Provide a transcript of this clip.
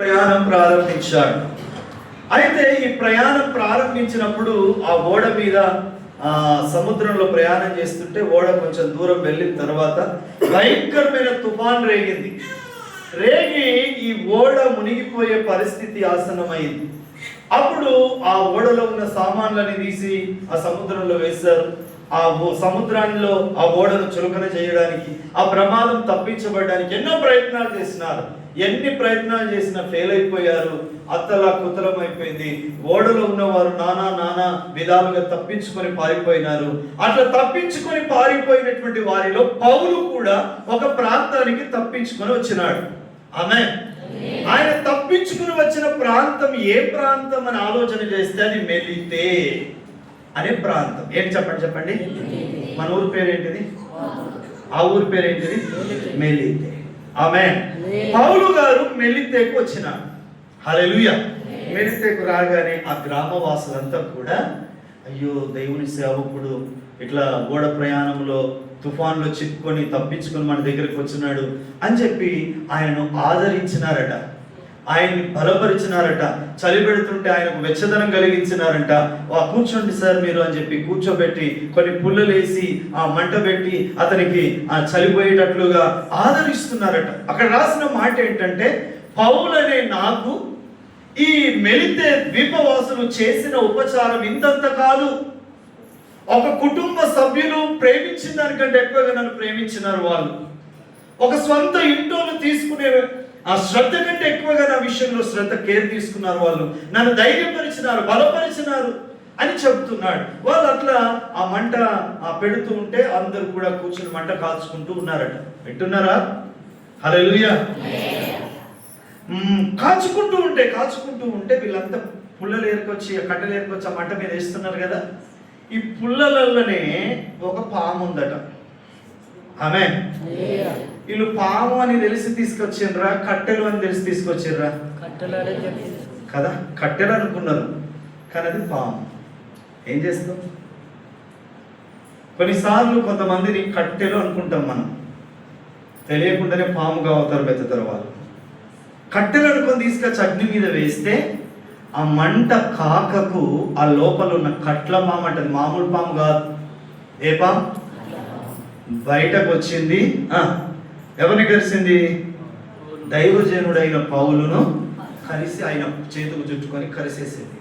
ప్రయాణం ప్రారంభించాడు. అయితే ఈ ప్రయాణం ప్రారంభించినప్పుడు ఆ ఓడ మీద ఆ సముద్రంలో ప్రయాణం చేస్తుంటే ఓడ కొంచెం దూరం వెళ్ళిన తర్వాత భయంకరమైన తుఫాన్ రేగింది. రేగి ఈ ఓడ మునిగిపోయే పరిస్థితి ఆసనమైంది అప్పుడు ఆ ఓడలో ఉన్న సామాన్లని తీసి ఆ సముద్రంలో వేశారు. ఆ ఓ- సముద్రంలో ఆ ఓడను చులకన చేయడానికి ఆ ప్రమాదం తప్పించబడడానికి ఎన్నో ప్రయత్నాలు చేసినారు. ఎన్ని ప్రయత్నాలు చేసినా ఫెయిల్ అయిపోయారు. అత్తలా కుతలం అయిపోయింది ఓడలో ఉన్నవారు నానా నానా విధాలుగా తప్పించుకొని పారిపోయినారు. అట్లా తప్పించుకొని పారిపోయినటువంటి వారిలో పౌలు కూడా ఒక ప్రాంతానికి తప్పించుకొని వచ్చినాడు. ఆమె ఆయన తప్పించుకుని వచ్చిన ప్రాంతం ఏ ప్రాంతం అని ఆలోచన చేస్తే అది మెలితే. అనే ప్రాంతం ఏంటి చెప్పండి చెప్పండి? మన ఊరి పేరు ఏంటిది ఆ ఊరి పేరు ఏంటిది మెలితే. ఆమె పౌలు గారు మెలితేకు వచ్చినాడు హల్లెలూయా. మెలితేకు రాగానే ఆ గ్రామవాసులంతా కూడా అయ్యో దేవుని సేవకుడు ఇట్లా గోడ ప్రయాణంలో తుఫాన్లో చిక్కుకొని తప్పించుకొని మన దగ్గరికి వచ్చినాడు అని చెప్పి ఆయనను ఆదరించినారట. ఆయన్ని బలపరిచినారట. చలి పెడుతుంటే ఆయనకు వెచ్చదనం కలిగించినారంట. వా కూర్చోండి సార్ మీరు అని చెప్పి కూర్చోబెట్టి కొన్ని పుల్లలేసి ఆ మంట పెట్టి అతనికి ఆ చలిపోయేటట్లుగా ఆదరిస్తున్నారట. అక్కడ రాసిన మాట ఏంటంటే పౌలనే నాకు ఈ మెలితే ద్వీపవాసులు చేసిన ఉపచారం ఇంతంత కాదు. ఒక కుటుంబ సభ్యులు ప్రేమించిన దానికంటే ఎక్కువగా నన్ను ప్రేమించినారు వాళ్ళు. ఒక స్వంత ఇంటోను తీసుకునే ఆ శ్రద్ధ కంటే ఎక్కువగా నా విషయంలో శ్రద్ధ కేర్ తీసుకున్నారు వాళ్ళు. నన్ను ధైర్యపరిచినారు బలపరిచినారు అని చెప్తున్నాడు. వాళ్ళు అట్లా ఆ మంట ఆ పెడుతూ ఉంటే అందరూ కూడా కూర్చుని మంట కాల్చుకుంటూ ఉన్నారట. వింటున్నారా? హలో మ్మ్, కాచుకుంటూ ఉంటే కాచుకుంటూ ఉంటే వీళ్ళంతా పుల్లలు ఏరుకొచ్చి ఆ కట్టెలు ఏరుకొచ్చి ఆ మంట మీద వేస్తున్నారు కదా. ఈ పుల్లలలోనే ఒక పాము ఉందట. ఆమె వీళ్ళు పాము అని తెలిసి తీసుకొచ్చిండ్రా కట్టెలు అని తెలిసి చెప్పింది కదా? కట్టెలు అనుకున్నారు. కానీ అది పాము. ఏం చేస్తాం? కొన్నిసార్లు కొంతమందిని కట్టెలు అనుకుంటాం మనం. తెలియకుండానే పాముగా అవుతారు బెత్తుతారు వాళ్ళు కట్టెలు అనుకొని తీసుకొచ్చి అగ్ని మీద వేస్తే ఆ మంట కాకకు ఆ లోపల ఉన్న కట్ల పాము అంటది. మామూలు పాము కాదు. ఏ పాము? బయటకు వచ్చింది ఎవరిని కలిసింది? దైవజనుడైన పౌలును కలిసి ఆయన చేతుకు చుట్టుకొని కలిసేసింది.